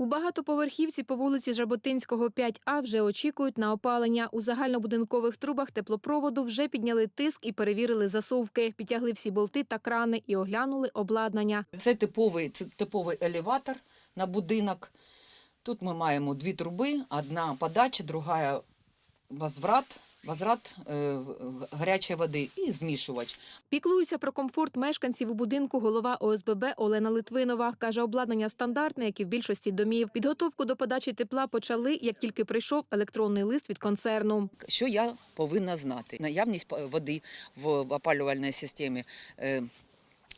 У багатоповерхівці по вулиці Жаботинського 5А вже очікують на опалення. У загальнобудинкових трубах теплопроводу вже підняли тиск і перевірили засувки, підтягли всі болти та крани і оглянули обладнання. Це типовий, це типовий елеватор на будинок. Тут ми маємо дві труби: одна подача, друга возврат, возврат е, гарячої води і змішувач. Піклується про комфорт мешканців у будинку голова ОСББ Олена Литвинова. Каже, обладнання стандартне, як і в більшості домів. Підготовку до подачі тепла почали, як тільки прийшов електронний лист від концерну. Що я повинна знати? Наявність п- води в опалювальній системі. е,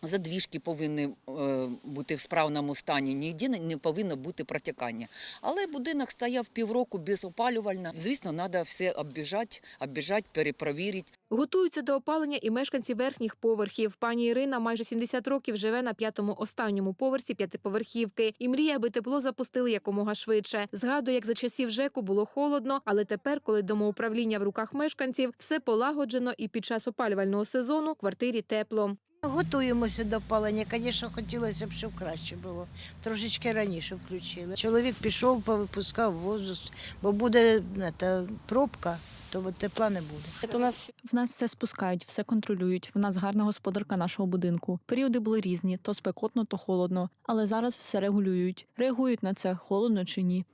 Задвіжки повинні е, бути в справному стані, ніде не- повинно бути протікання. Але будинок стояв півроку без опалювального. Звісно, треба все оббіжати, оббіжати, перепровірити. Готуються до опалення і мешканці верхніх поверхів. Пані Ірина майже 70 років живе на п'ятому останньому поверсі п'ятиповерхівки і мріє, аби тепло запустили якомога швидше. Згадує, як за часів ЖЕКу було холодно, але тепер, коли домоуправління в руках мешканців, все полагоджено і під час опалювального сезону в квартирі тепло. Готуємося до опалення. Звісно, хотілося б, щоб краще було. Трошечки раніше включили. Чоловік пішов, повипускав воздух, бо буде та, пробка, то тепла не буде. У нас В нас все спускають, все контролюють. В нас гарна господарка нашого будинку. Періоди були різні: то спекотно, то холодно. Але зараз все регулюють. Реагують на це, холодно чи ні.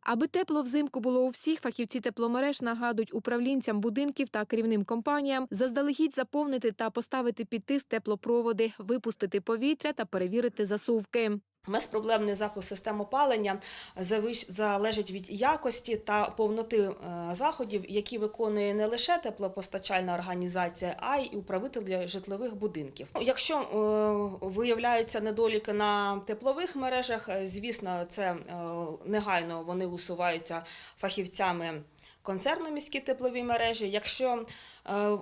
Аби тепло взимку було у всіх, фахівці тепломереж нагадують управлінцям будинків та керівним компаніям заздалегідь заповнити та поставити під тиск теплопроводи, випустити повітря та перевірити засувки. Безпроблемний запуск систем опалення залежить від якості та повноти е, заходів, які виконує не лише теплопостачальна організація, а й управителі житлових будинків. Якщо е, виявляються недоліки на теплових мережах, е, звісно, це негайно вони усуваються фахівцями концерну міські теплові мережі. Якщо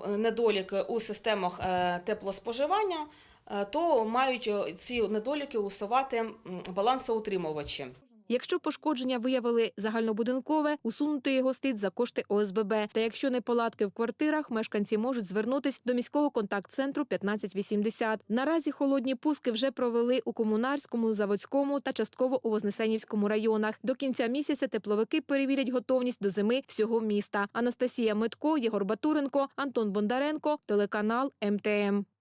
недоліки у системах теплоспоживання, то мають е, ці недоліки усувати балансоутримувачі. Якщо пошкодження виявили загальнобудинкове, усунути його слід за кошти ОСББ. Та якщо неполадки в квартирах, мешканці можуть звернутись до міського контакт-центру 1580. Наразі холодні пуски вже провели у комунарському, заводському та частково у Вознесенівському районах. До кінця місяця тепловики перевірять готовність до зими всього міста. Анастасія Митко, Єгор Батуренко, Антон Бондаренко, телеканал МТМ.